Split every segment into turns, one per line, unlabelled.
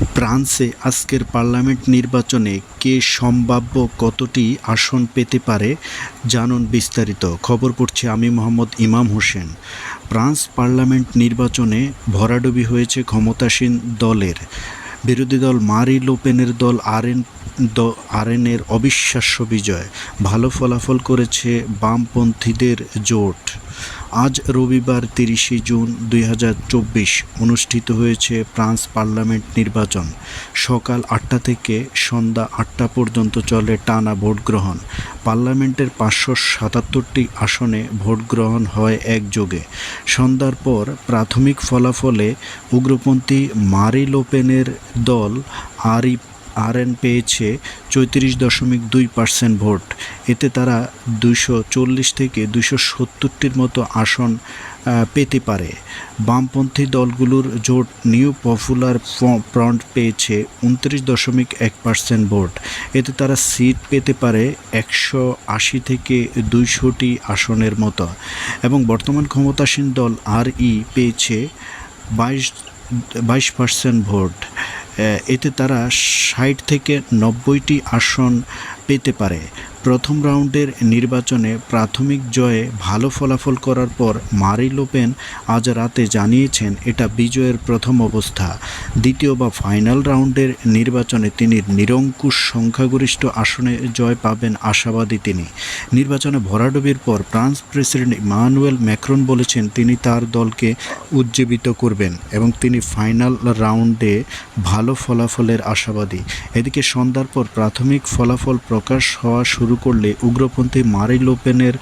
ফ্রান্সে আজকের পার্লামেন্ট নির্বাচনে কে সম্ভাব্য কতটি আসন পেতে পারে জানুন বিস্তারিত। খবর পড়ছে আমি মোহাম্মদ ইমাম হোসেন। ফ্রান্স পার্লামেন্ট নির্বাচনে ভরাডুবি হয়েছে ক্ষমতাসীন দলের। বিরোধী দল মারি লোপেনের দল আরএন আরএনের অবিশ্বাস্য বিজয়। ভালো ফলাফল করেছে বামপন্থীদের জোট। আজ রবিবার তিরিশে জুন দুই হাজার চব্বিশ অনুষ্ঠিত হয়েছে ফ্রান্স পার্লামেন্ট নির্বাচন। সকাল আটটা থেকে সন্ধ্যা আটটা পর্যন্ত চলে টানা ভোট গ্রহণ। পার্লামেন্টের পাঁচশো সাতাত্তরটি আসনে ভোট গ্রহণ হয় একযোগে। সন্ধ্যার পর প্রাথমিক ফলাফলে উগ্রপন্থী মারি লোপেনের দল আরি আরএন পেয়েছে চৌত্রিশ দশমিক দুই পার্সেন্ট ভোট। এতে তারা দুইশো চল্লিশ থেকে দুইশো সত্তরটির মতো আসন পেতে পারে। বামপন্থী দলগুলোর জোট নিউ পপুলার ফ্রন্ট পেয়েছে উনত্রিশ দশমিক এক পার্সেন্ট ভোট। এতে তারা সিট পেতে পারে একশো আশি থেকে দুইশোটি আসনের মতো। এবং বর্তমান ক্ষমতাসীন দল আর ই পেয়েছে বাইশ বাইশ পার্সেন্ট ভোট। এতে তারা ষাট থেকে নব্বইটি আসন পেতে পারে। প্রথম রাউন্ডের নির্বাচনে প্রাথমিক জয়ে ভালো ফলাফল করার পর মারি লোপেন আজ রাতে জানিয়েছেন এটা বিজয়ের প্রথম অবস্থা। দ্বিতীয় বা ফাইনাল রাউন্ডের নির্বাচনে তিনি নিরঙ্কুশ সংখ্যাগরিষ্ঠ আসনে জয় পাবেন আশাবাদী তিনি। নির্বাচনে ভরাডুবির পর ফ্রান্স প্রেসিডেন্ট ইমানুয়েল ম্যাক্রন বলেছেন তিনি তার দলকে উজ্জীবিত করবেন এবং তিনি ফাইনাল রাউন্ডে ভালো ফলাফলের আশাবাদী। এদিকে সন্ধ্যার পর প্রাথমিক ফলাফল প্রকাশ হওয়া শুরু করলে উগ্রপন্থী মারি লোপেনের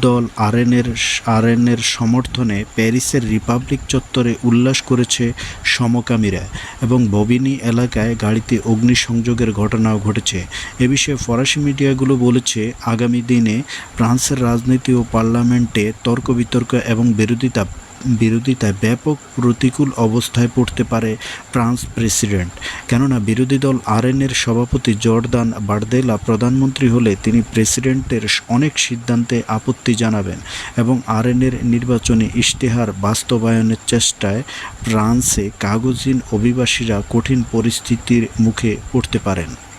দল আরএনের আরএনের সমর্থনে প্যারিসের রিপাবলিক চত্বরে উল্লাস করেছে সমকামীরা এবং ববিনি এলাকায় গাড়িতে অগ্নিসংযোগের ঘটনাও ঘটেছে। এ বিষয়ে ফরাসি মিডিয়াগুলো বলেছে, আগামী দিনে ফ্রান্সের রাজনীতি ও পার্লামেন্টে তর্ক বিতর্ক এবং বিরোধিতা বিরোধিতায় ব্যাপক প্রতিকূল অবস্থায় পড়তে পারে ফ্রান্স প্রেসিডেন্ট। কেননা বিরোধী দল আরএনের সভাপতি জর্দান বারদেলা প্রধানমন্ত্রী হলে তিনি প্রেসিডেন্টের অনেক সিদ্ধান্তে আপত্তি জানাবেন এবং আরএনের নির্বাচনী ইশতেহার বাস্তবায়নের চেষ্টায় ফ্রান্সে কাগজহীন অভিবাসীরা কঠিন পরিস্থিতির মুখে পড়তে পারেন।